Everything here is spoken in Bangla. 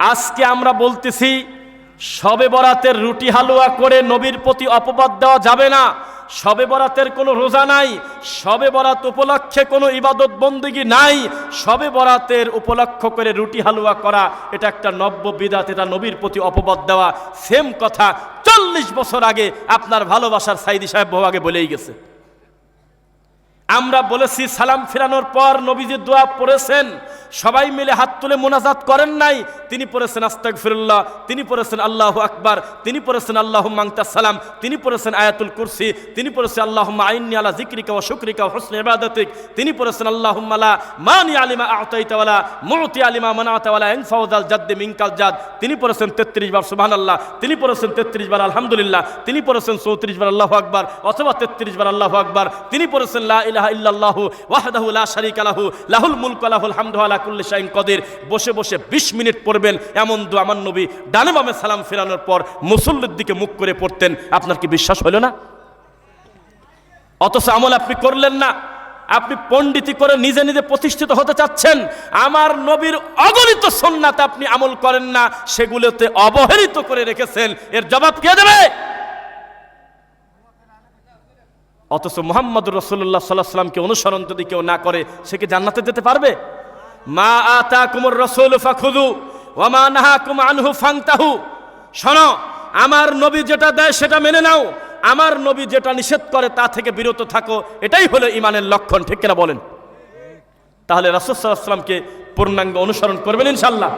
আজকে আমরা বলতেছি, সবে বরাতের রুটি হালুয়া করে নবীর প্রতি অপবাদ দেওয়া যাবে না। সবে বরাতের কোনো রোজা নাই, সবে বরাত উপলক্ষে কোনো ইবাদত বন্দিগি নাই, সবে বরাতের উপলক্ষ করে রুটি হালুয়া করা, এটা একটা নব্য বিদাত, এটা নবীর প্রতি অপবাদ দেওয়া। সেম কথা চল্লিশ বছর আগে আপনার ভালোবাসার সাইদি সাহেব বহু আগে বলেই গেছে। আমরা বলেছি, সালাম ফিরানোর পর নবীজি দোয়া পড়েছেন সবাই মিলে হাত তুলে মোনাজাত করেন নাই তিনি পড়েছেন আস্তাক ফিরুল্লাহ তিনি পড়েছেন আল্লাহ আকবার তিনি পড়েছেন আল্লাহ মাংতা সালাম তিনি পড়েছেন আয়াতুল কুরসি তিনি পড়েছেন আল্লাহ আইনি আলা জিক্রিকা ও শুক্রিকা ও হোসন ইবাদতিক তিনি পড়েছেন আল্লাহ মালা মানি আলিমা আতাইতাওয়ালা মুতি আলিমা মানাতাওয়ালা এন ফাউজাল জাদ্দে মিঙ্কাল জাদ তিনি পড়েছেন তেত্রিশ বার সুবহান আল্লাহ তিনি পড়েছেন তেত্রিশ বার আলহামদুলিল্লাহ তিনি পড়েছেন চৌত্রিশ বার আল্লাহ আকবার অথবা তেত্রিশ বার আল্লাহ আকবার তিনি পড়েছেন লা ইলাহা ইল্লাল্লাহু ওয়াহদাহু লা শারীকা লাহু লাহুল মুলকু লাহুল হামদু আলা কুল্লি শাইইন কদির, বসে বসে 20 মিনিট পড়বেন। এমন দোয়া আমার নবী ডানে বামে সালাম ফেরানোর পর মুসল্লির দিকে মুখ করে পড়তেন। আপনার কি বিশ্বাস হলো না? অথচ আমল আপনি করলেন না। আপনি পণ্ডিতি করে নিজে নিজে প্রতিষ্ঠিত হতে চাচ্ছেন। আমার নবীর অগণিত সন্ন্যাতে আপনি আমল করেন না। সেগুলোতে অবহেলিত করে রেখেছেন। এর জবাব কে দেবে? অথচ মোহাম্মদ রসুল্লাহ সাল্লাহ সাল্লামকে অনুসরণ যদি কেউ না করে, সে কি জান্নাতে যেতে পারবে? মা আতা কুমর রসুল ফাখুদু ওমা নাহা কুম আনহু ফাংতাহু শোনো, আমার নবী যেটা দেয় সেটা মেনে নাও, আমার নবী যেটা নিষেধ করে তা থেকে বিরত থাকো, এটাই হলো ইমানের লক্ষণ, ঠিক কিনা বলেন? তাহলে রসুল সাল্লাহ সাল্লামকে পূর্ণাঙ্গ অনুসরণ করবেন ইনশাল্লাহ